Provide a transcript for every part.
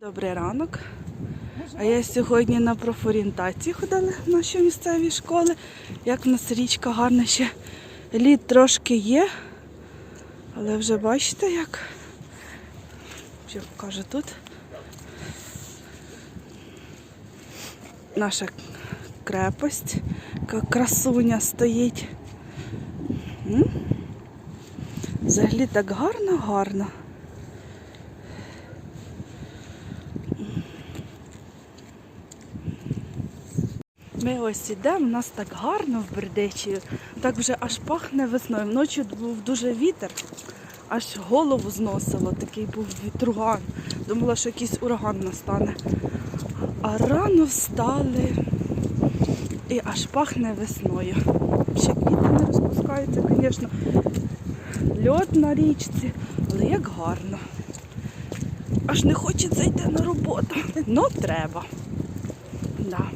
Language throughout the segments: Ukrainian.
Добрий ранок. А я сьогодні на профорієнтації ходила в наші місцеві школи. Як в нас річка гарна ще лід трошки є. Але вже бачите, як що покажу тут. Наша крепость, яка красуня стоїть. Взагалі так гарно, Ми ось ідемо, у нас так гарно в Бердичі, так вже аж пахне весною. Вночі був дуже вітер, аж голову зносило, такий був вітруган. Думала, що якийсь ураган настане. А рано встали і аж пахне весною. Ще квіти не розпускаються, звісно. Льод на річці, але як гарно. Аж не хочеться йти на роботу. Ну, треба. Да.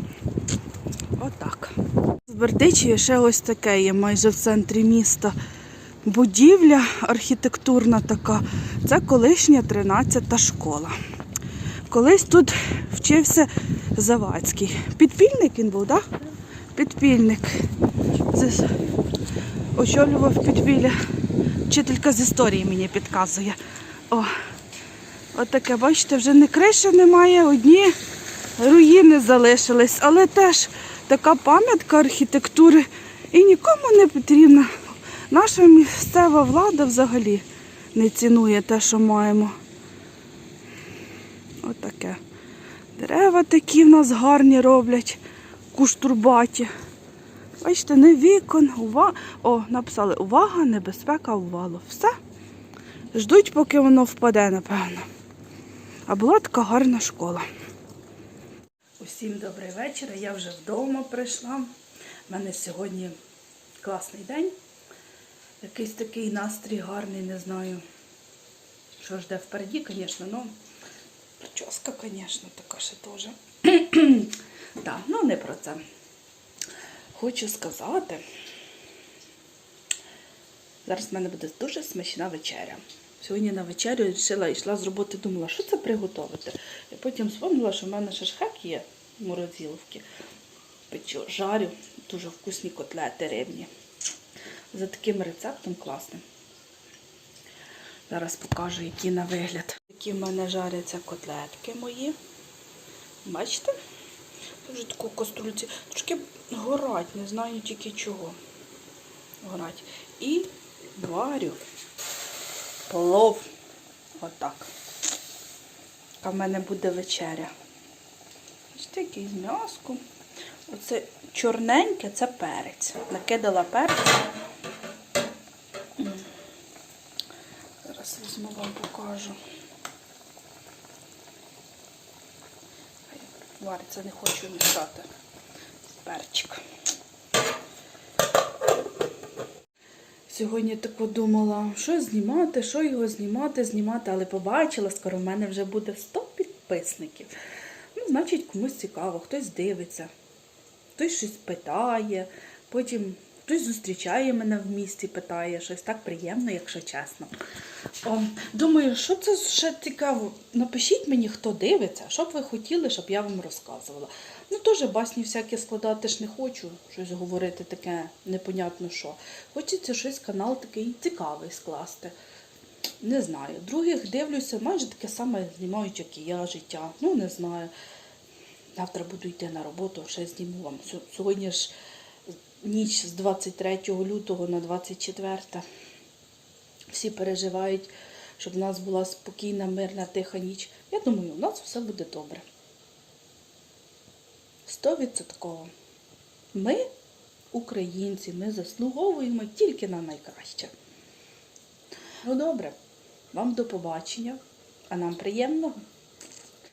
Отак. В Бердичеві ще ось таке є майже в центрі міста. Будівля архітектурна така. Це колишня 13-та школа. Колись тут вчився Завадський. Підпільник він був, так? Підпільник. Очолював підпілля. Вчителька з історії мені підказує. О, таке, бачите, вже не криші немає, одні руїни залишились, але теж така пам'ятка архітектури і нікому не потрібна. Наша місцева влада взагалі не цінує те, що маємо. Отаке. Дерева такі в нас гарні роблять, куштурбаті. Бачите, не вікон, увага. О, написали увага, небезпека, увалу. Все. Ждуть, поки воно впаде, напевно. А була така гарна школа. Усім добрий вечір. Я вже вдома прийшла. У мене сьогодні класний день. Якийсь такий настрій гарний, не знаю. Що жде впереді, звісно, ну прическа, звісно, така ще теж. Так, ну не про це. Хочу сказати, зараз в мене буде дуже смачна вечеря. Сьогодні на вечерю вирішила, йшла з роботи, думала, що це приготувати. І потім згадала, що в мене шашхак є в морозиловці. Печу, жарю, дуже вкусні котлети рибні. За таким рецептом класним. Зараз покажу, які на вигляд. Такі в мене жаряться котлетки мої. Бачите? Вже таку каструльці. Трошки горать, не знаю тільки чого. Горать. І варю плов. Отак. Така в мене буде вечеря. Ось такий з м'яском. Оце чорненьке це перець. Накидала перець. Зараз візьму вам покажу. Вариться, не хочу мішати. Перчик. Сьогодні так подумала, що знімати, що його знімати, знімати, але побачила, скоро в мене вже буде 100 підписників. Ну, значить, комусь цікаво, хтось дивиться, хтось щось питає, потім хтось зустрічає мене в місті, питає щось так приємно, якщо чесно. О, думаю, що це ще цікаво. Напишіть мені, хто дивиться, що б ви хотіли, щоб я вам розказувала. Ну, теж басні всякі складати ж не хочу, щось говорити таке непонятно що. Хочеться щось канал такий цікавий скласти. Не знаю. Других дивлюся, майже таке саме знімають, як і я, життя. Ну, не знаю. Завтра буду йти на роботу, ще зніму вам. Сьогодні ж ніч з 23 лютого на 24. Всі переживають, щоб в нас була спокійна, мирна, тиха ніч. Я думаю, у нас все буде добре. Стовідсотково. Ми, українці, ми заслуговуємо тільки на найкраще. Ну добре, вам до побачення, а нам приємного.